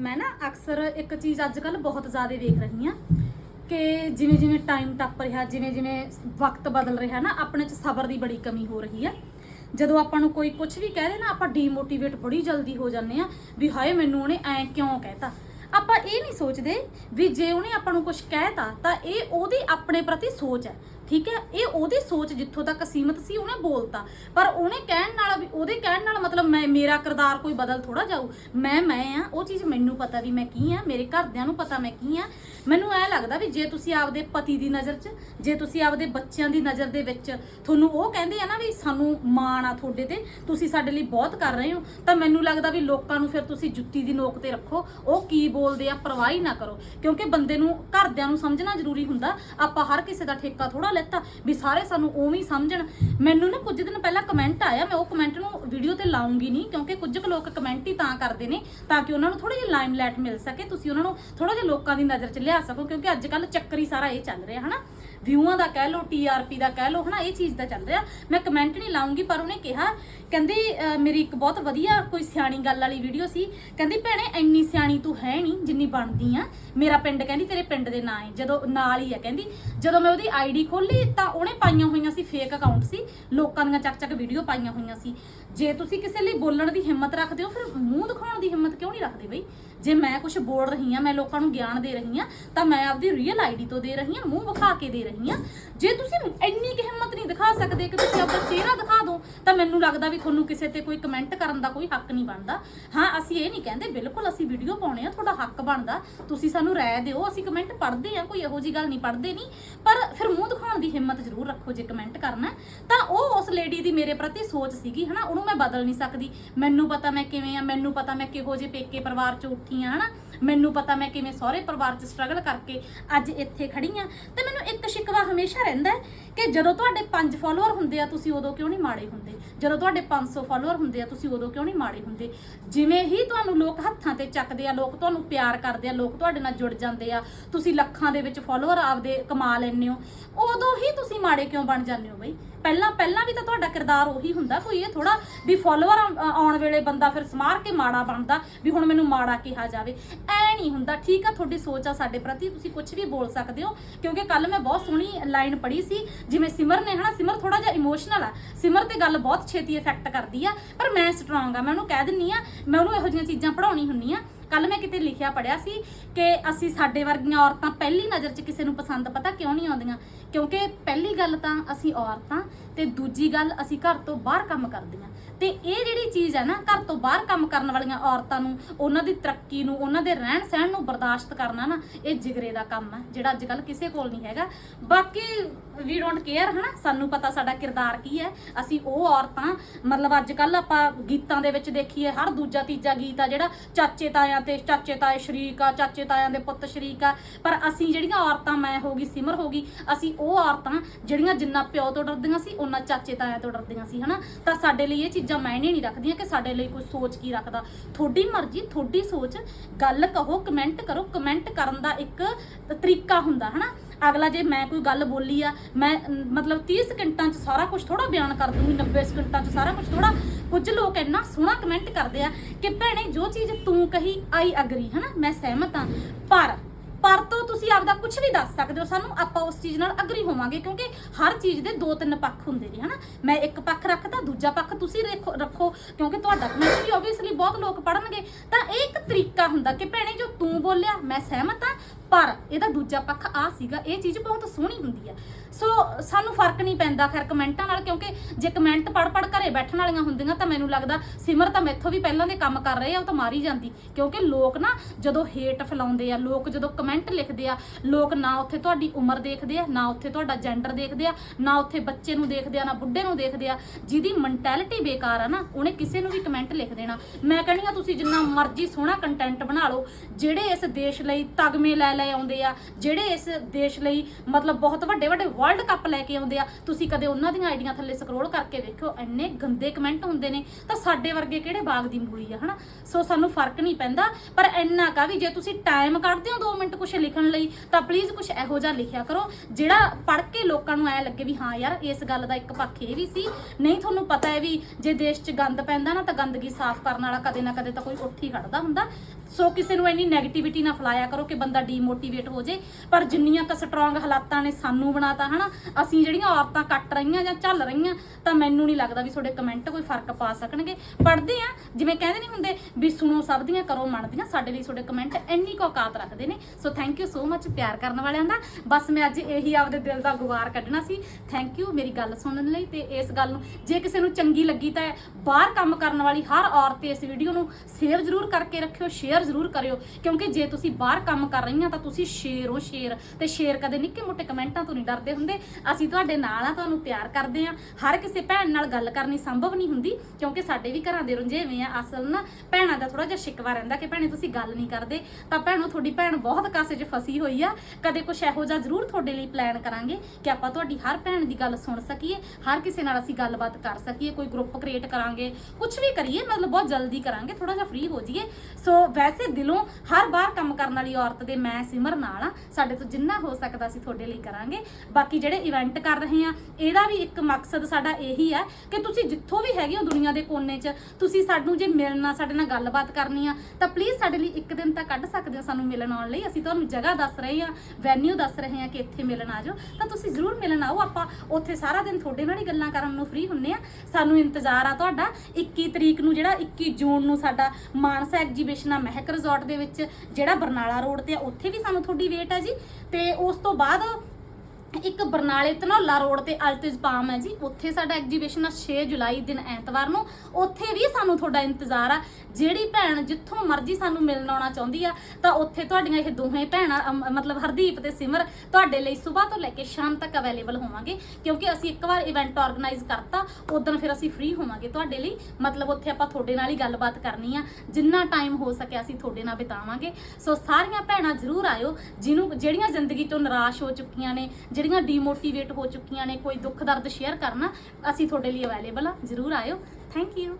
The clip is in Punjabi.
ਮੈਂ ਨਾ ਅਕਸਰ ਇੱਕ ਚੀਜ਼ ਅੱਜ ਕੱਲ ਬਹੁਤ ਜ਼ਿਆਦਾ ਵੇਖ ਰਹੀ ਹਾਂ ਕਿ ਜਿਵੇਂ ਜਿਵੇਂ ਟਾਈਮ ਟੱਪ ਰਿਹਾ ਜਿਵੇਂ ਜਿਵੇਂ ਵਕਤ ਬਦਲ ਰਿਹਾ ਨਾ, ਆਪਣੇ ਚ ਸਬਰ ਦੀ ਬੜੀ ਕਮੀ ਹੋ ਰਹੀ ਹੈ। ਜਦੋਂ ਆਪਾਂ ਨੂੰ ਕੋਈ ਕੁਝ ਵੀ ਕਹਿ ਦੇ ਨਾ, ਆਪਾਂ ਡੀਮੋਟੀਵੇਟ ਬੜੀ ਜਲਦੀ ਹੋ ਜਾਂਦੇ ਆ ਵੀ ਹਾਏ ਮੈਨੂੰ ਉਹਨੇ ਐ ਕਿਉਂ ਕਹਿਤਾ। ਆਪਾਂ ਇਹ ਨਹੀਂ ਸੋਚਦੇ ਵੀ ਜੇ ਉਹਨੇ ਆਪਾਂ ਨੂੰ ਕੁਝ ਕਹਿਤਾ, ਤਾਂ ਇਹ ਉਹਦੀ ਆਪਣੇ ਪ੍ਰਤੀ ਸੋਚ ਹੈ। ਠੀਕ ਹੈ? ਇਹ ਉਹਦੀ ਸੋਚ ਜਿੱਥੋਂ ਤੱਕ ਸੀਮਤ ਸੀ, ਉਹਨੇ ਬੋਲਤਾ। ਪਰ ਉਹਨੇ ਕਹਿਣ ਨਾਲ ਵੀ ਉਹਦੇ ਕਹਿਣ ਨਾਲ ਮਤਲਬ ਮੈਂ ਮੇਰਾ ਕਿਰਦਾਰ ਕੋਈ ਬਦਲ ਥੋੜਾ ਜਾਊ। ਮੈਂ ਮੈਂ ਆ, ਉਹ ਚੀਜ਼ ਮੈਨੂੰ ਪਤਾ ਵੀ ਮੈਂ ਕੀ ਆ, ਮੇਰੇ ਘਰਦਿਆਂ ਨੂੰ ਪਤਾ ਮੈਂ ਕੀ ਆ। ਮੈਨੂੰ ਐ ਲੱਗਦਾ ਵੀ ਜੇ ਤੁਸੀਂ ਆਪਦੇ ਪਤੀ ਦੀ ਨਜ਼ਰ 'ਚ, ਜੇ ਤੁਸੀਂ ਆਪਦੇ ਬੱਚਿਆਂ ਦੀ ਨਜ਼ਰ ਦੇ ਵਿੱਚ ਤੁਹਾਨੂੰ ਉਹ ਕਹਿੰਦੇ ਆ ਨਾ ਵੀ ਸਾਨੂੰ ਮਾਣ ਆ ਤੁਹਾਡੇ ਤੇ, ਤੁਸੀਂ ਸਾਡੇ ਲਈ ਬਹੁਤ ਕਰ ਰਹੇ ਹੋ, ਤਾਂ ਮੈਨੂੰ ਲੱਗਦਾ ਵੀ ਲੋਕਾਂ ਨੂੰ ਫਿਰ ਤੁਸੀਂ ਜੁੱਤੀ ਦੀ ਨੋਕ ਤੇ ਰੱਖੋ। ਉਹ ਕੀ ਬੋਲਦੇ ਆ, ਪਰਵਾਹੀ ਨਾ ਕਰੋ। ਕਿਉਂਕਿ ਬੰਦੇ ਨੂੰ ਘਰਦਿਆਂ ਨੂੰ ਸਮਝਣਾ ਜ਼ਰੂਰੀ ਹੁੰਦਾ। ਆਪਾਂ ਹਰ ਕਿਸੇ ਦਾ ਠੇਕਾ ਥੋੜਾ ਲੈਤਾ ਵੀ ਸਾਰੇ ਸਾਨੂੰ ਉਵੇਂ ਹੀ ਸਮਝਣ। ਮੈਨੂੰ ਨਾ ਕੁਝ ਦਿਨ ਪਹਿਲਾਂ ਕਮੈਂਟ ਆਇਆ, ਮੈਂ ਉਹ ਕਮੈਂਟ ਨੂੰ ਵੀਡੀਓ ਤੇ ਲਾਉਂਗੀ ਨਹੀਂ, ਕਿਉਂਕਿ ਕੁਝ ਕੁ ਲੋਕ ਕਮੈਂਟ ਹੀ ਤਾਂ ਕਰਦੇ ਨੇ, ਤਾਂ ਕਿ ਉਹਨਾਂ ਨੂੰ ਥੋੜਾ ਜਿਹਾ ਲਾਈਮਲਾਈਟ ਮਿਲ ਸਕੇ, ਤੁਸੀਂ ਉਹਨਾਂ ਨੂੰ ਥੋੜਾ ਜਿਹਾ ਲੋਕਾਂ ਦੀ ਨਜ਼ਰ 'ਚ ਲਿਆ ਸਕੋ, ਕਿਉਂਕਿ ਅੱਜ ਕੱਲ ਚੱਕਰੀ ਸਾਰਾ ਇਹ ਚੱਲ ਰਿਹਾ, ਹਨਾ? ਵਿਊਆਂ ਦਾ ਕਹਿ ਲਓ ਟੀਆਰਪੀ ਦਾ ਕਹਿ ਲਓ, ਹਨਾ, ਇਹ ਚੀਜ਼ ਦਾ ਚੱਲ ਰਿਹਾ। ਮੈਂ ਕਮੈਂਟ ਨਹੀਂ ਲਾਉਂਗੀ, ਪਰ ਉਹਨੇ ਕਿਹਾ, ਕਹਿੰਦੀ ਮੇਰੀ ਇੱਕ ਬਹੁਤ ਵਧੀਆ ਕੋਈ ਸਿਆਣੀ ਗੱਲ ਵਾਲੀ ਵੀਡੀਓ ਸੀ। ਕਹਿੰਦੀ, ਭੈਣੇ, ਇੰਨੀ ਸਿਆਣੀ ਤੂੰ ਹੈ ਨਹੀਂ, ਜਿੰਨੀ ਬਣਦੀ ਆ। ਮੇਰਾ ਪਿੰਡ, ਕਹਿੰਦੀ, ਤੇਰੇ ਪਿੰਡ ਦੇ ਨਾਂ ਹੈ ਜਦੋਂ ਨਾਲ ਹੀ ਆ, ਕਹਿੰਦੀ। ਜਦੋਂ ਮੈਂ ਉਹਦੀ ਆਈਡੀ ਖੋਲੀ ਤਾਂ ਉਹਨੇ ਪਾਈਆਂ ਹੋਈਆਂ ਸੀ ਫੇਕ ਅਕਾਊਂਟ ਸੀ। ਲੋਕਾਂ ਦੀਆਂ ਚੱਕ ਚੱਕ ਵੀਡੀਓ ਪਾਈਆਂ ਹੋਈਆਂ ਸੀ। ਜੇ ਤੁਸੀਂ ਕਿਸੇ ਲਈ ਬੋਲਣ ਦੀ ਹਿੰਮਤ ਰੱਖਦੇ ਹੋ, ਫਿਰ ਮੂੰਹ ਦਿਖਾਉਣ ਦੀ ਹਿੰਮਤ ਕਿਉਂ ਨਹੀਂ ਰੱਖਦੇ ਬਈ? ਜੇ ਮੈਂ ਕੁਝ ਬੋਲ ਰਹੀ ਆ ਮੈਂ ਲੋਕਾਂ ਨੂੰ ਗਿਆਨ ਦੇ ਰਹੀ ਆ ਤਾਂ ਮੈਂ ਆਪਦੀ ਰੀਅਲ ਆਈਡੀ ਤੋਂ ਦੇ ਰਹੀ ਆ ਮੂੰਹ ਵਿਖਾ ਕੇ ਦੇ ਰਹੀ ਆ ਜੇ ਤੁਸੀਂ ਇੰਨੀ ਕਿ ਹਿੰਮਤ ਨਹੀਂ ਦਿਖਾ ਸਕਦੇ ਕਿ ਤੁਸੀਂ ਆਪਦਾ ਚਿਹਰਾ ਦਿਖਾ ਦਿਓ ਤਾਂ ਮੈਨੂੰ ਲੱਗਦਾ ਵੀ ਤੁਹਾਨੂੰ ਕਿਸੇ ਤੇ ਕੋਈ ਕਮੈਂਟ ਕਰਨ ਦਾ ਕੋਈ ਹੱਕ ਨਹੀਂ ਬਣਦਾ। ਹਾਂ, ਅਸੀਂ ਇਹ ਨਹੀਂ ਕਹਿੰਦੇ, ਬਿਲਕੁਲ ਅਸੀਂ ਵੀਡੀਓ ਪਾਉਣੇ ਆ, ਤੁਹਾਡਾ ਹੱਕ ਬਣਦਾ। ਤੁਸੀਂ ਸਾਨੂੰ ਰਾਏ ਦਿਓ, ਅਸੀਂ ਕਮੈਂਟ ਪੜ੍ਹਦੇ ਆ ਕੋਈ ਇਹੋ ਜੀ ਗੱਲ ਨਹੀਂ, ਪੜ੍ਹਦੇ ਨਹੀਂ। ਪਰ ਫਿਰ ਮੂੰਹ ਦਿਖਾਉਣ ਦੀ ਹਿੰਮਤ ਜ਼ਰੂਰ ਰੱਖੋ, ਜੇ ਕਮੈਂਟ ਕਰਨਾ ਤਾਂ ਉਹ ਉਸ ਲੇਡੀ ਦੀ ਮੇਰੇ ਪ੍ਰਤੀ ਸੋਚ ਸੀਗੀ, ਹਨਾ? ਉਹਨੂੰ ਮੈਂ ਬਦਲ ਨਹੀਂ ਸਕਦੀ। ਮੈਨੂੰ ਪਤਾ ਮੈਂ ਕਿਵੇਂ ਆ, ਮੈਨੂੰ ਪਤਾ ਮੈਂ ਕਿਹੋ ਜਿਹੇ ਪੇਕੇ ਪਰਿਵਾਰ ਚ ਉੱਠੀ ਆ, ਹਨਾ? ਮੈਨੂੰ ਪਤਾ ਮੈਂ ਕਿਵੇਂ ਸਹੁਰੇ ਪਰਿਵਾਰ ਚ ਸਟਰਗਲ ਕਰਕੇ ਅੱਜ ਇੱਥੇ ਖੜੀ ਆ। ਤੇ ਮੈਨੂੰ ਇੱਕ ਸ਼ਿਕਵਾ ਹਮੇਸ਼ਾ ਰਹਿੰਦਾ ਹੈ ਕਿ ਜਦੋਂ ਤੁਹਾਡੇ 5 ਫਾਲੋਅਰ ਹੁੰਦੇ ਆ, ਤੁਸੀਂ ਉਦੋਂ ਕਿਉਂ ਨਹੀਂ ਮਾੜੇ ਹੁੰਦੇ? ਜਦੋਂ ਤੁਹਾਡੇ 500 ਫਾਲੋਅਰ ਹੁੰਦੇ ਆ, ਤੁਸੀਂ ਉਦੋਂ ਕਿਉਂ ਨਹੀਂ ਮਾੜੇ ਹੁੰਦੇ? ਜਿਵੇਂ ਹੀ ਤੁਹਾਨੂੰ ਲੋਕ ਹੱਥਾਂ ਤੇ ਚੱਕਦੇ ਆ, ਲੋਕ ਤੁਹਾਨੂੰ ਪਿਆਰ ਕਰਦੇ ਆ, ਲੋਕ ਤੁਹਾਡੇ ਨਾਲ ਜੁੜ ਜਾਂਦੇ ਆ, ਤੁਸੀਂ ਲੱਖਾਂ ਦੇ ਵਿੱਚ ਫਾਲੋਅਰ ਆਪਦੇ ਕਮਾ ਲੈਂਦੇ ਹੋ, ਉਦੋਂ ਹੀ ਤੁਸੀਂ ਮਾੜੇ ਕਿਉਂ ਬਣ ਜਾਂਦੇ ਹੋ ਬਈ? ਪਹਿਲਾਂ ਪਹਿਲਾਂ ਵੀ ਤਾਂ ਤੁਹਾਡਾ ਕਿਰਦਾਰ ਉਹੀ ਹੁੰਦਾ, ਕੋਈ ਇਹ ਥੋੜਾ ਵੀ ਫਾਲੋਅਰ ਆਉਣ ਵੇਲੇ ਬੰਦਾ ਫਿਰ ਸਮਾਰ ਕੇ ਮਾੜਾ ਬਣਦਾ, ਵੀ ਹੁਣ ਮੈਨੂੰ ਮਾੜਾ ਕਿਹਾ ਜਾਵੇ। ਐ ਨਹੀਂ ਹੁੰਦਾ। ਠੀਕ ਆ, ਤੁਹਾਡੀ ਸੋਚ ਆ ਸਾਡੇ ਪ੍ਰਤੀ, ਤੁਸੀਂ ਕੁਝ ਵੀ ਬੋਲ ਸਕਦੇ ਹੋ। ਕਿਉਂਕਿ ਕੱਲ ਮੈਂ ਬਹੁਤ ਸੋਹਣੀ ਲਾਈਨ ਪੜ੍ਹੀ ਸੀ, ਜਿਵੇਂ ਸਿਮਰ ਨੇ ਹਨਾ, ਸਿਮਰ ਥੋੜਾ ਜਿਹਾ ਇਮੋਸ਼ਨਲ ਆ। ਸਿਮਰ ਤੇ ਗੱਲ ਬਹੁਤ ਛੇਤੀ ਇਫੈਕਟ ਕਰਦੀ ਆ, ਪਰ ਮੈਂ ਸਟਰੋਂਗ ਆ, ਮੈਂ ਉਹਨੂੰ ਕਹਿ ਦਿੰਨੀ ਆ, ਮੈਂ ਉਹਨੂੰ ਇਹੋ ਜਿਹੀਆਂ ਚੀਜ਼ਾਂ ਪੜਾਉਣੀ ਹੁੰਨੀ ਆ। ਕੱਲ ਮੈਂ ਕਿਤੇ ਲਿਖਿਆ ਪੜਿਆ ਸੀ ਕਿ ਅਸੀਂ ਸਾਡੇ ਵਰਗੀਆਂ ਔਰਤਾਂ ਪਹਿਲੀ ਨਜ਼ਰ 'ਚ ਕਿਸੇ ਨੂੰ ਪਸੰਦ ਪਤਾ ਕਿਉਂ ਨਹੀਂ ਆਉਂਦੀਆਂ? ਕਿਉਂਕਿ ਪਹਿਲੀ ਗੱਲ ਤਾਂ ਅਸੀਂ ਔਰਤਾਂ ਤੇ ਦੂਜੀ ਗੱਲ ਅਸੀਂ ਘਰ ਤੋਂ ਬਾਹਰ ਕੰਮ ਕਰਦੀਆਂ ਤੇ ਇਹ ਜਿਹੜੀ ਚੀਜ਼ ਹੈ ਨਾ, ਘਰ ਤੋਂ ਬਾਹਰ ਕੰਮ ਕਰਨ ਵਾਲੀਆਂ ਔਰਤਾਂ ਨੂੰ, ਉਹਨਾਂ ਦੀ ਤਰੱਕੀ ਨੂੰ, ਉਹਨਾਂ ਦੇ ਰਹਿਣ ਸਹਿਣ ਨੂੰ ਬਰਦਾਸ਼ਤ ਕਰਨਾ ਨਾ, ਇਹ ਜਿਗਰੇ ਦਾ ਕੰਮ ਹੈ, ਜਿਹੜਾ ਅੱਜ ਕੱਲ ਕਿਸੇ ਕੋਲ ਨਹੀਂ ਹੈਗਾ। ਬਾਕੀ ਵੀ ਡੋਂਟ ਕੇਅਰ ਹਨਾ? ਸਾਨੂੰ ਪਤਾ ਸਾਡਾ ਕਿਰਦਾਰ ਕੀ ਹੈ। ਅਸੀਂ ਉਹ ਔਰਤਾਂ, ਮਤਲਬ ਅੱਜ ਕੱਲ ਆਪਾਂ ਗੀਤਾਂ ਦੇ ਵਿੱਚ ਦੇਖੀਏ, ਹਰ ਦੂਜਾ ਤੀਜਾ ਗੀਤ ਆ ਜਿਹੜਾ ਚਾਚੇ ਤਾਇਆਂ ਤੇ, ਚਾਚੇ ਤਾਏ ਸ਼ਰੀਕ ਆ, ਚਾਚੇ ਤਾਇਆਂ ਦੇ ਪੁੱਤ ਸ਼ਰੀਕ ਆ। ਪਰ ਅਸੀਂ ਜਿਹੜੀਆਂ ਔਰਤਾਂ, ਮੈਂ ਹੋ ਗਈ, ਸਿਮਰ ਹੋ ਗਈ, ਅਸੀਂ ਉਹ ਔਰਤਾਂ ਜਿਹੜੀਆਂ ਜਿੰਨਾ ਪਿਓ ਤੋਂ ਡਰਦੀਆਂ ਸੀ ਉਹਨਾਂ ਚਾਚੇ ਤਾਇਆ ਤੋਂ ਡਰਦੀਆਂ ਸੀ, ਹਨਾ? ਤਾਂ ਸਾਡੇ ਲਈ ਇਹ ਚੀਜ਼ਾਂ ਮਾਇਨੇ ਨਹੀਂ ਰੱਖਦੀਆਂ ਕਿ ਸਾਡੇ ਲਈ ਕੋਈ ਸੋਚ ਕੀ ਰੱਖਦਾ। ਤੁਹਾਡੀ ਮਰਜ਼ੀ, ਤੁਹਾਡੀ ਸੋਚ, ਗੱਲ ਕਹੋ ਕਮੈਂਟ ਕਰੋ। ਕਮੈਂਟ ਕਰਨ ਦਾ ਇੱਕ ਤਰੀਕਾ ਹੁੰਦਾ, ਹਨਾ? ਅਗਲਾ ਜੇ ਮੈਂ ਕੋਈ ਗੱਲ ਬੋਲੀ ਆ, ਮੈਂ ਮਤਲਬ 30 ਸਕਿੰਟਾਂ 'ਚ ਸਾਰਾ ਕੁਝ ਥੋੜਾ ਬਿਆਨ ਕਰ ਦੂੰਗੀ 90 ਸਕਿੰਟਾਂ 'ਚ ਸਾਰਾ ਕੁਝ ਥੋੜਾ ਕੁਝ ਲੋਕ ਇੰਨਾ ਸੋਹਣਾ ਕਮੈਂਟ ਕਰਦੇ ਆ ਕਿ ਭੈਣੇ ਜੋ ਚੀਜ਼ ਤੂੰ ਕਹੀ ਆਈ ਅਗਰੀ ਹਨਾ? ਮੈਂ ਸਹਿਮਤ ਆ ਪਰ ਪਰ ਤੁਸੀਂ ਆਪਦਾ ਕੁਝ ਵੀ ਦੱਸ ਸਕਦੇ ਹੋ, ਸਾਨੂੰ ਆਪਾਂ ਉਸ ਚੀਜ਼ ਨਾਲ ਅਗਰੀ ਹੋਵਾਂਗੇ, ਕਿਉਂਕਿ ਹਰ ਚੀਜ਼ ਦੇ ਦੋ ਤਿੰਨ ਪੱਖ ਹੁੰਦੇ ਨੇ, ਹਨਾ? ਮੈਂ ਇੱਕ ਪੱਖ ਰੱਖਦਾ, ਦੂਜਾ ਪੱਖ ਤੁਸੀਂ ਰੱਖੋ ਰੱਖੋ, ਕਿਉਂਕਿ ਤੁਹਾਡਾ ਕਮੈਂਟ ਵੀ ਆਬਵੀਅਸਲੀ ਬਹੁਤ ਲੋਕ ਪੜਨਗੇ ਤਾਂ ਇਹ ਇੱਕ ਤਰੀਕਾ ਹੁੰਦਾ ਕਿ ਭੈਣੇ ਜੋ ਤੂੰ ਬੋਲਿਆ, ਮੈਂ ਸਹਿਮਤ ਆ ਪਰ ਇਹਦਾ ਦੂਜਾ ਪੱਖ ਆ ਸੀਗਾ, ਇਹ ਚੀਜ਼ ਬਹੁਤ ਸੋਹਣੀ ਹੁੰਦੀ ਆ। ਸੋ ਸਾਨੂੰ ਫ਼ਰਕ ਨਹੀਂ ਪੈਂਦਾ ਖੈਰ ਕਮੈਂਟਾਂ ਨਾਲ, ਕਿਉਂਕਿ ਜੇ ਕਮੈਂਟ ਪੜ ਪੜ ਘਰੇ ਬੈਠਣ ਵਾਲੀਆਂ ਹੁੰਦੀਆਂ ਤਾਂ ਮੈਨੂੰ ਲੱਗਦਾ ਸਿਮਰ ਤਾਂ ਮੈਥੋਂ ਵੀ ਪਹਿਲਾਂ ਦੇ ਕੰਮ ਕਰ ਰਹੇ ਆ, ਉਹ ਤਾਂ ਮਾਰੀ ਜਾਂਦੀ। ਕਿਉਂਕਿ ਲੋਕ ਨਾ ਜਦੋਂ ਹੇਟ ਫੈਲਾਉਂਦੇ ਆ, ਲੋਕ ਜਦੋਂ ਕਮੈਂਟ ਲਿਖਦੇ ਆ, ਲੋਕ ਨਾ ਉੱਥੇ ਤੁਹਾਡੀ ਉਮਰ ਦੇਖਦੇ ਆ, ਨਾ ਉੱਥੇ ਤੁਹਾਡਾ ਜੈਂਡਰ ਦੇਖਦੇ ਆ, ਨਾ ਉੱਥੇ ਬੱਚੇ ਨੂੰ ਦੇਖਦੇ ਆ, ਨਾ ਬੁੱਢੇ ਨੂੰ ਦੇਖਦੇ ਆ। ਜਿਹਦੀ ਮੈਂਟੈਲਿਟੀ ਬੇਕਾਰ ਆ ਨਾ, ਉਹਨੇ ਕਿਸੇ ਨੂੰ ਵੀ ਕਮੈਂਟ ਲਿਖ ਦੇਣਾ। ਮੈਂ ਕਹਿੰਦੀ ਆ ਤੁਸੀਂ ਜਿੰਨਾ ਮਰਜ਼ੀ ਸੋਹਣਾ ਕੰਟੈਂਟ ਬਣਾ ਲਓ, ਜਿਹੜੇ ਇਸ ਦੇਸ਼ ਲਈ ਤਗਮੇ ਲੈ ਲੈ ਆਉਂਦੇ ਆ, ਜਿਹੜੇ ਇਸ ਦੇਸ਼ ਲਈ ਮਤਲਬ ਬਹੁਤ ਵੱਡੇ ਵੱਡੇ ਵਰਲਡ ਕੱਪ ਲੈ ਕੇ ਆਉਂਦੇ ਆ, ਤੁਸੀਂ ਕਦੇ ਉਹਨਾਂ ਦੀਆਂ ਆਈਡੀਆਂ ਥੱਲੇ ਸਕਰੋਲ ਕਰਕੇ ਵੇਖਿਓ, ਇੰਨੇ ਗੰਦੇ ਕਮੈਂਟ ਹੁੰਦੇ ਨੇ, ਤਾਂ ਸਾਡੇ ਵਰਗੇ ਕਿਹੜੇ ਬਾਗ ਦੀ ਮੂਲੀ ਆ, ਹਨਾ? ਸੋ ਸਾਨੂੰ ਫ਼ਰਕ ਨਹੀਂ ਪੈਂਦਾ, ਪਰ ਇੰਨਾ ਕਾ ਵੀ ਜੇ ਤੁਸੀਂ ਟਾਈਮ ਕੱਢਦੇ ਹੋ 2 ਮਿੰਟ ਕੁਝ ਲਿਖਣ ਲਈ, ਤਾਂ ਪਲੀਜ਼ ਕੁਝ ਇਹੋ ਜਿਹਾ ਲਿਖਿਆ ਕਰੋ, ਜਿਹੜਾ ਪੜ੍ਹ ਕੇ ਲੋਕਾਂ ਨੂੰ ਐ ਲੱਗੇ ਵੀ ਹਾਂ ਯਾਰ, ਇਸ ਗੱਲ ਦਾ ਇੱਕ ਪੱਖ ਇਹ ਵੀ ਸੀ। ਨਹੀਂ ਤੁਹਾਨੂੰ ਪਤਾ ਹੈ ਵੀ ਜੇ ਦੇਸ਼ 'ਚ ਗੰਦ ਪੈਂਦਾ ਨਾ, ਤਾਂ ਗੰਦਗੀ ਸਾਫ਼ ਕਰਨ ਵਾਲਾ ਕਦੇ ਨਾ ਕਦੇ ਤਾਂ ਕੋਈ ਉੱਠ ਹੀ ਖੜਦਾ ਹੁੰਦਾ। ਸੋ ਕਿਸੇ ਨੂੰ ਇੰਨੀ 네ਗੇਟਿਵਿਟੀ ਨਾ ਫਲਾਇਆ ਕਰੋ ਕਿ ਬੰਦਾ ਮੋਟੀਵੇਟ ਹੋ ਜੇ। ਪਰ ਜਿੰਨੀਆਂ ਕ ਸਟਰੋਂਗ ਹਾਲਾਤਾਂ ਨੇ ਸਾਨੂੰ ਬਣਾਤਾ, ਹਨਾ, ਅਸੀਂ ਜਿਹੜੀਆਂ ਔਰਤਾਂ ਕੱਟ ਰਹੀਆਂ ਜਾਂ ਚੱਲ ਰਹੀਆਂ, ਤਾਂ ਮੈਨੂੰ ਨਹੀਂ ਲੱਗਦਾ ਵੀ ਤੁਹਾਡੇ ਕਮੈਂਟ ਕੋਈ ਫ਼ਰਕ ਪਾ ਸਕਣਗੇ। ਪੜ੍ਹਦੇ ਆ, ਜਿਵੇਂ ਕਹਿੰਦੇ ਨਹੀਂ ਹੁੰਦੇ ਵੀ ਸੁਣੋ ਸਭ ਦੀਆਂ, ਕਰੋ ਮੰਨਦੀਆਂ ਸਾਡੇ ਲਈ ਤੁਹਾਡੇ ਕਮੈਂਟ ਇੰਨੀ ਕੁ ਔਕਾਤ ਰੱਖਦੇ ਨੇ। ਸੋ ਥੈਂਕ ਯੂ ਸੋ ਮੱਚ ਪਿਆਰ ਕਰਨ ਵਾਲਿਆਂ ਦਾ। ਬਸ ਮੈਂ ਅੱਜ ਇਹੀ ਆਪਦੇ ਦਿਲ ਦਾ ਗੁਵਾਰ ਕੱਢਣਾ ਸੀ। ਥੈਂਕ ਯੂ ਮੇਰੀ ਗੱਲ ਸੁਣਨ ਲਈ ਤੇ ਇਸ ਗੱਲ ਨੂੰ, ਜੇ ਕਿਸੇ ਨੂੰ ਚੰਗੀ ਲੱਗੀ ਤਾਂ ਬਾਹਰ ਕੰਮ ਕਰਨ ਵਾਲੀ ਹਰ ਔਰਤ ਇਸ ਵੀਡੀਓ ਨੂੰ ਸੇਵ ਜ਼ਰੂਰ ਕਰਕੇ ਰੱਖਿਓ ਸ਼ੇਅਰ ਜ਼ਰੂਰ ਕਰਿਓ। ਕਿਉਂਕਿ ਜੇ ਤੁਸੀਂ ਬਾਹਰ ਕੰਮ ਕਰ ਰਹੀਆਂ ਤਾਂ ਤੁਸੀਂ ਸ਼ੇਰ ਹੋ ਸ਼ੇਰ, ਤੇ ਸ਼ੇਰ ਕਦੇ ਨਿੱਕੇ ਮੋਟੇ ਕਮੈਂਟਾਂ ਤੋਂ ਨਹੀਂ ਡਰਦੇ ਹੁੰਦੇ। ਅਸੀਂ ਤੁਹਾਡੇ ਨਾਲ ਆ, ਤੁਹਾਨੂੰ ਪਿਆਰ ਕਰਦੇ ਆ। ਹਰ ਕਿਸੇ ਭੈਣ ਨਾਲ ਗੱਲ ਕਰਨੀ ਸੰਭਵ ਨਹੀਂ ਹੁੰਦੀ, ਕਿਉਂਕਿ ਸਾਡੇ ਵੀ ਘਰਾਂ ਦੇ ਰੁੰਝੇਵੇਂ ਆ। ਅਸਲ ਨਾ, ਭੈਣਾਂ ਦਾ ਥੋੜਾ ਜਿਹਾ ਸ਼ਿਕਵਾ ਰਹਿੰਦਾ ਕਿ ਭੈਣੇ ਤੁਸੀਂ ਗੱਲ ਨਹੀਂ ਕਰਦੇ। ਤਾਂ ਭੈਣੋ, ਤੁਹਾਡੀ ਭੈਣ ਬਹੁਤ ਕਾਸੇ 'ਚ ਫਸੀ ਹੋਈ ਆ। ਕਦੇ ਕੁਝ ਇਹੋ ਜਿਹਾ ਜ਼ਰੂਰ ਤੁਹਾਡੇ ਲਈ ਪਲਾਨ ਕਰਾਂਗੇ ਕਿ ਆਪਾਂ ਤੁਹਾਡੀ ਹਰ ਭੈਣ ਦੀ ਗੱਲ ਸੁਣ ਸਕੀਏ, ਹਰ ਕਿਸੇ ਨਾਲ ਅਸੀਂ ਗੱਲਬਾਤ ਕਰ ਸਕੀਏ, ਕੋਈ ਗਰੁੱਪ ਕ੍ਰੀਏਟ ਕਰਾਂਗੇ ਕੁਝ ਵੀ ਕਰੀਏ, ਮਤਲਬ ਬਹੁਤ ਜਲਦੀ ਕਰਾਂਗੇ ਥੋੜਾ ਜਿਹਾ ਫ੍ਰੀ ਹੋ ਜਾਈਏ। ਸੋ ਵੈਸੇ ਦਿਲੋਂ ਹਰ ਬਾਰ ਕੰਮ ਕਰਨ ਵਾਲੀ ਔਰਤ ਦੇ ਮੈਂ ਸਿਮਰ ਨਾਲ ਆ। ਸਾਡੇ ਤੋਂ ਜਿੰਨਾ ਹੋ ਸਕਦਾ ਅਸੀਂ ਤੁਹਾਡੇ ਲਈ ਕਰਾਂਗੇ। ਬਾਕੀ ਜਿਹੜੇ ਇਵੈਂਟ ਕਰ ਰਹੇ ਆ, ਇਹਦਾ ਵੀ ਇੱਕ ਮਕਸਦ ਸਾਡਾ ਇਹੀ ਆ ਕਿ ਤੁਸੀਂ ਜਿੱਥੋਂ ਵੀ ਹੈਗੇ ਹੋ ਦੁਨੀਆ ਦੇ ਕੋਨੇ 'ਚ, ਤੁਸੀਂ ਸਾਨੂੰ ਜੇ ਮਿਲਣਾ ਸਾਡੇ ਨਾਲ ਗੱਲਬਾਤ ਕਰਨੀ ਆ, ਤਾਂ ਪਲੀਜ਼ ਸਾਡੇ ਲਈ ਇੱਕ ਦਿਨ ਤਾਂ ਕੱਢ ਸਕਦੇ ਹੋ ਸਾਨੂੰ ਮਿਲਣ ਆਉਣ ਲਈ। ਅਸੀਂ ਤੁਹਾਨੂੰ ਜਗ੍ਹਾ ਦੱਸ ਰਹੇ ਆ ਵੈਨਿਊ ਦੱਸ ਰਹੇ ਆ ਕਿ ਇੱਥੇ ਮਿਲਣ ਆ ਜਾਓ। ਤਾਂ ਤੁਸੀਂ ਜ਼ਰੂਰ ਮਿਲਣ ਆਓ। ਆਪਾਂ ਉੱਥੇ ਸਾਰਾ ਦਿਨ ਤੁਹਾਡੇ ਨਾਲ ਹੀ ਗੱਲਾਂ ਕਰਨ ਨੂੰ ਫ੍ਰੀ ਹੁੰਨੇ ਆ। ਸਾਨੂੰ ਇੰਤਜ਼ਾਰ ਆ ਤੁਹਾਡਾ 21 ਤਰੀਕ ਨੂੰ ਜਿਹੜਾ 21 ਜੂਨ ਨੂੰ ਸਾਡਾ ਮਾਨਸਾ ਐਗਜੀਬਿਸ਼ਨ ਆ ਮਹਿਕ ਰਿਜ਼ੋਰਟ ਦੇ ਵਿੱਚ, ਜਿਹੜਾ ਬਰਨਾਲਾ ਰੋਡ ਤੇ ਆ, ਉੱਥੇ ਵੀ ਸਾਨੂੰ ਤੁਹਾਡੀ ਵੇਟ ਹੈ ਜੀ ਤੇ ਉਸ ਤੋਂ ਬਾਅਦ ਇੱਕ ਬਰਨਾਲੇ ਧਨੌਲਾ ਰੋਡ ਤੇ ਅਲਟਿਜ ਪਾਮ ਹੈ ਜੀ। ਉੱਥੇ ਸਾਡਾ ਐਗਜੀਬਿਸ਼ਨ ਆ 6 ਜੁਲਾਈ ਦਿਨ ਐਤਵਾਰ ਨੂੰ। ਉੱਥੇ ਵੀ ਸਾਨੂੰ ਤੁਹਾਡਾ ਇੰਤਜ਼ਾਰ ਆ। ਜਿਹੜੀ ਭੈਣ ਜਿੱਥੋਂ ਮਰਜ਼ੀ ਸਾਨੂੰ ਮਿਲਣ ਆਉਣਾ ਚਾਹੁੰਦੀ ਆ ਤਾਂ ਉੱਥੇ ਤੁਹਾਡੀਆਂ ਇਹ ਦੋਹੇ ਭੈਣਾਂ ਅਮ, ਮਤਲਬ ਹਰਦੀਪ ਤੇ ਸਿਮਰ ਤੁਹਾਡੇ ਲਈ ਸਵੇਰ ਤੋਂ ਲੈ ਕੇ ਸ਼ਾਮ ਤੱਕ ਅਵੇਲੇਬਲ ਹੋਵਾਂਗੇ। ਕਿਉਂਕਿ ਅਸੀਂ ਇੱਕ ਵਾਰ ਇਵੈਂਟ ਆਰਗੇਨਾਈਜ਼ ਕਰਤਾ ਉਦੋਂ ਫਿਰ ਅਸੀਂ ਫ੍ਰੀ ਹੋਵਾਂਗੇ ਤੁਹਾਡੇ ਲਈ। ਮਤਲਬ ਉੱਥੇ ਆਪਾਂ ਤੁਹਾਡੇ ਨਾਲ ਹੀ ਗੱਲਬਾਤ ਕਰਨੀ ਆ। ਜਿੰਨਾ ਟਾਈਮ ਹੋ ਸਕਿਆ ਅਸੀਂ ਤੁਹਾਡੇ ਨਾਲ ਬਿਤਾਵਾਂਗੇ। ਸੋ ਸਾਰੀਆਂ ਭੈਣਾਂ ਜ਼ਰੂਰ ਆਇਓ ਜਿਹਨੂੰ ਜਿਹੜੀਆਂ ਜ਼ਿੰਦਗੀ ਤੋਂ ਨਿਰਾਸ਼ ਹੋ ਚੁੱਕੀਆਂ ਨੇ ਜਿਹੜੀਆਂ ਡੀਮੋਟੀਵੇਟ ਹੋ ਚੁੱਕੀਆਂ ਨੇ, ਕੋਈ ਦੁੱਖ ਦਰਦ ਸ਼ੇਅਰ ਕਰਨਾ, ਅਸੀਂ ਤੁਹਾਡੇ ਲਈ ਅਵੇਲੇਬਲ ਆ। ਜ਼ਰੂਰ ਆਇਓ। Thank you